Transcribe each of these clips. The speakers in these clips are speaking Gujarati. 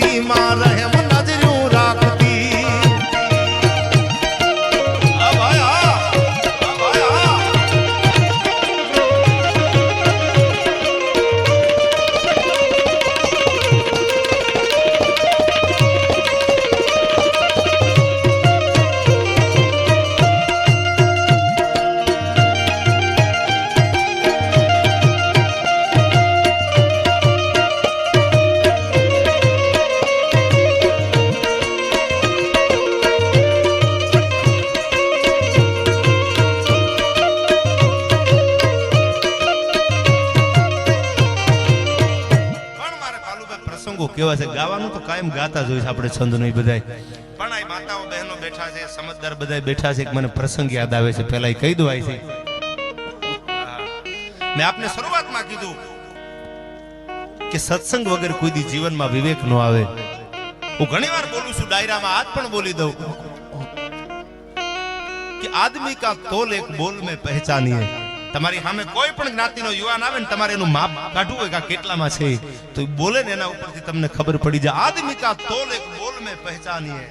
నదీ మా రహము કેવા છે? ગાવાનું તો કાયમ ગાતા જોઈશ આપણે છંદ નહીં બધાય. પણ આ માતાઓ બહેનો બેઠા છે, સમજદાર બધાય બેઠા છે મને પ્રસંગ યાદ આવે છે. પહેલા કહી દો આઈ છે મેં આપને શરૂઆતમાં કીધું કે સત્સંગ વગર કોઈ દી જીવનમાં વિવેક ન આવે. હું ઘણી વાર બોલું છું, ડાયરામાં આજ પણ બોલી દઉં. કે આદમી કા તોલ એક બોલ મેં પહેચાનીએ. તમારી સામે કોઈ પણ જ્ઞાતિનો યુવાન આવે ને તમારે એનું માપ કાઢવું હોય કે આ કેટલામાં છે તો એ બોલે ને એના ઉપરથી તમને ખબર પડી જાય આદમી કા તોલ એક બોલ મેં પહેચાનીએ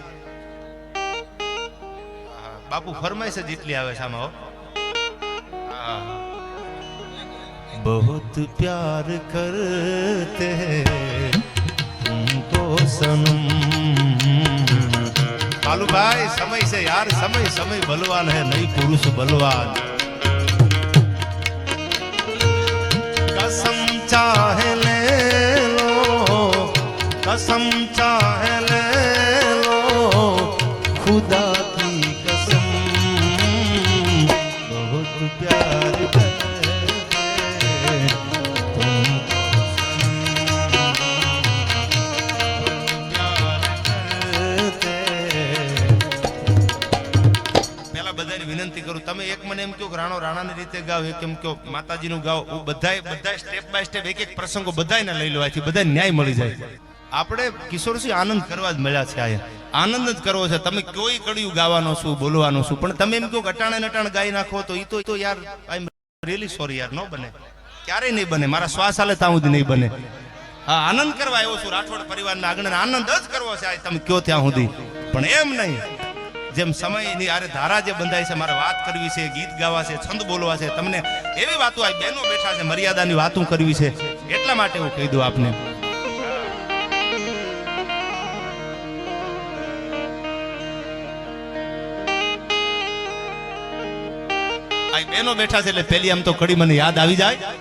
હા, બાપુ ફરમાઈશ જ એટલી આવે છે આમાં હો. હા. बहुत प्यार करते हैं तुमको सनम કાલુભાઈ સમય છે યાર સમય સમય બલવાન હે નહીં પુરુષ બલવાન कसम चाहे ले लो खुदा की कसम बहुत प्यार करते तुमको प्यार करते પહેલા બધાને વિનંતી કરું તમે એક મને એમ કહો કે રાણો રાણાની રીતે ગાવ એક એમ કહો માતાજીનું ગાવ હું બધાય બધાય સ્ટેપ બાય સ્ટેપ એક એક પ્રસંગો બધાયને લઈ લો આથી બધા ન્યાય મળી જાય આપણે કિશોરસિંહ આનંદ કરવા જ મળ્યા છે આયા આનંદ જ કરવો છે. તમે કોઈ કડિયું ગાવાનો શું બોલવાનો શું પણ તમે એમ કહો અટાણે ને ગાઈ નાખો તો એ તો એ તો યાર આઈ એમ રિયલી સોરી યાર, ન બને. ક્યારેય નહીં બને. મારા શ્વાસ હાલે ત્યાં સુધી નહીં બને. હા, આનંદ કરવા આવ્યો છું રાઠોડ પરિવારના આગળ આનંદ જ કરવો છે આ તમે કયો ત્યાં સુધી. પણ એમ નહીં. જેમ સમયની આરે ધારા જે બંધાય છે, મારે વાત કરવી છે, ગીત ગાવા છે, છંદ બોલવા છે. તમને એવી વાતો આ બહેનો બેઠા છે, મર્યાદાની વાતો કરવી છે. એટલા માટે હું કહી દઉં આપને. બહેનો બેઠા છે એટલે પેલી આમ તો કડી મને યાદ આવી જાય.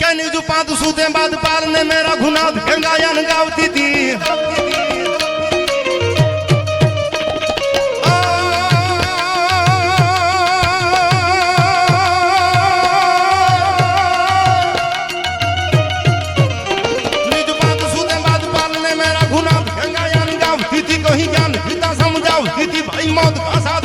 કે નીજુ પાંચ સુધે બાદ પાર ને મેરા ગુના ગંગાયન ગાવતી હતી કહી પિતા સમજાવતી થી ભાઈ મોત કા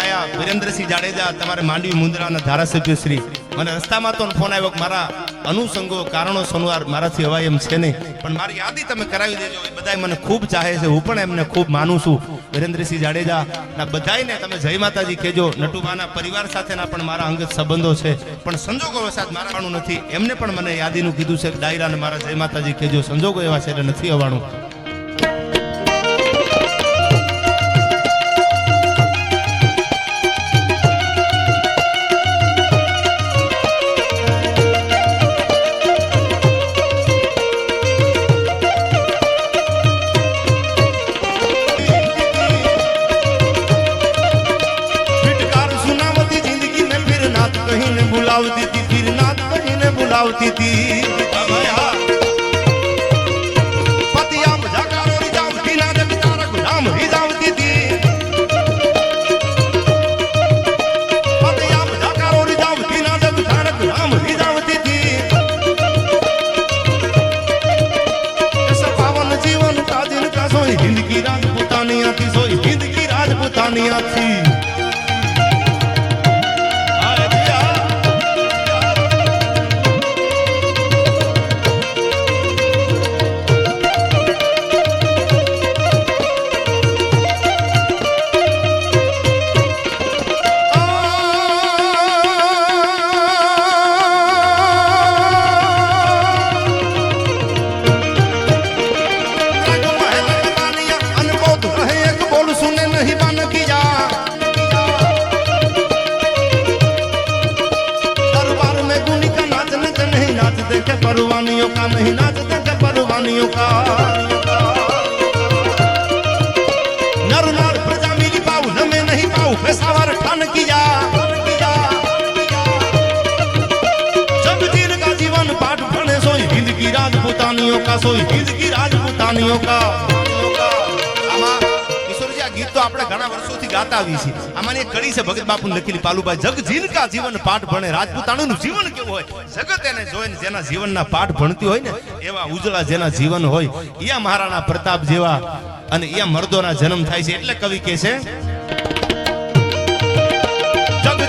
આયા વિરેન્દ્રસિંહ જાડેજા તમારે માંડવી મુંદ્રાના ધારાસભ્ય શ્રી. મને રસ્તામાં તો ફોન આવ્યો મારા અનુસંગો, કારણો સનવાર મારાથી હવાય એમ છે નહીં. પણ મારી યાદી તમે કરાવી દેજો. એ બધાય મને ખૂબ ચાહે છે. હું પણ એમને ખૂબ માનું છું. વિરેન્દ્રસિંહ જાડેજા, ના બધાયને તમે જય માતાજી કહેજો. નટુબાના પરિવાર સાથેના પણ મારા અંગત સંબંધો છે. પણ સંજોગો વસાત મારા આવવાનું નથી. એમને પણ મને યાદીનું કીધું છે ડાયરાને મારા જય માતાજી કહેજો. સંજોગો એવા છે એટલે નથી આવવાનું રાજપૂતાનીઓ કા સોય જિંદગી રાજપૂતાનીઓ કા. અને યા મર્દોના જન્મ થાય છે. એટલે કવિ કે છે, જગ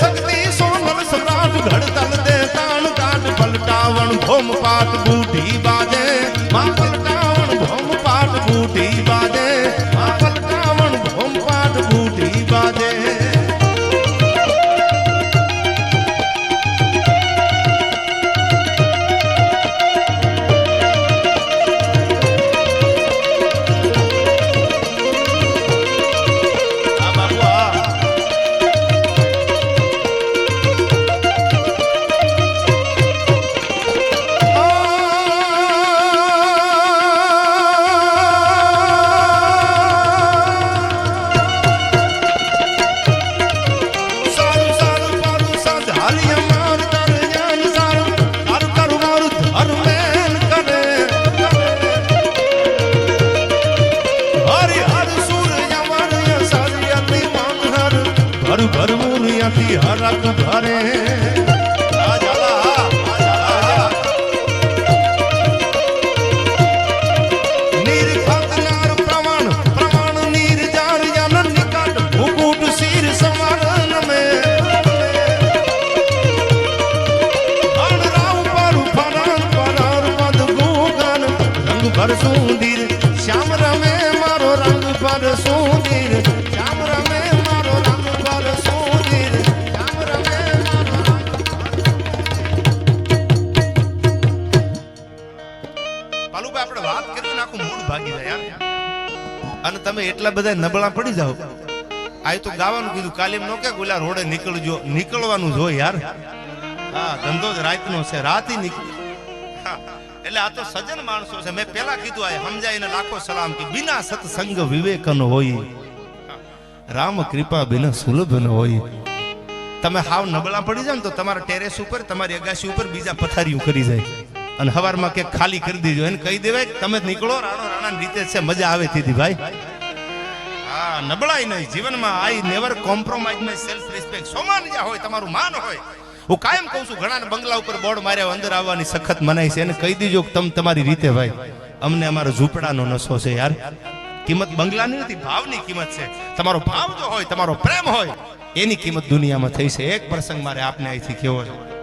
શક્તિ સોનલ હરવા ઘડતલ દે તાણ કાટ પલટાવણ ભોમ પાટ બૂઢી બાજે. માં Bacabá. પાલુભાઈ આપણે વાત કરી ને આખું મૂળ ભાગી જાય અને તમે એટલા બધા નબળા પડી જાઓ. આ તો ગાવાનું કીધું, કાલે એમ નો કે ગુલા રોડે નીકળજો. નીકળવાનું જ યાર. હા, ધંધો જ રાતનો છે રાતી નીકળી એટલે આ તો સજ્જન માણસો છે. મેં પેલા કીધું, આ સમજાઈને લાખો સલામ કે બિના સત્સંગ વિવેકન હોય. રામ કૃપા બિના સુલભ ન હોય. તમે હાવ નબળા પડી જાવ ને તો તમારા ટેરેસ ઉપર, તમારી અગાસી ઉપર બીજા પથારીઓ કરી જાય. અને હવારમાં કે ખાલી કરી દેજો. એને કહી દેવાય તમે નીકળો, રાણો, રાણાની રીતે છે, મજા આવે તેથી ભાઈ. હા, નબળાઈ નહીં. જીવનમાં I never compromise my self respect સોમાન જ્યાં હોય, તમારું માન હોય. હું કાયમ કહું છું ઘણા બંગલા ઉપર બોર્ડ માર્યા અંદર આવવાની સખત મનાઈ છે. એને કહી દીજો તમે તમારી રીતે, ભાઈ. અમને અમારો ઝૂંપડાનો નશો છે, યાર. કિંમત બંગલાની નથી, ભાવની કિંમત છે. તમારો ભાવ જો હોય, તમારો પ્રેમ હોય, એની કિંમત દુનિયામાં થઈ છે. એક પ્રસંગ મારે આપને અહીંથી કેવો છે.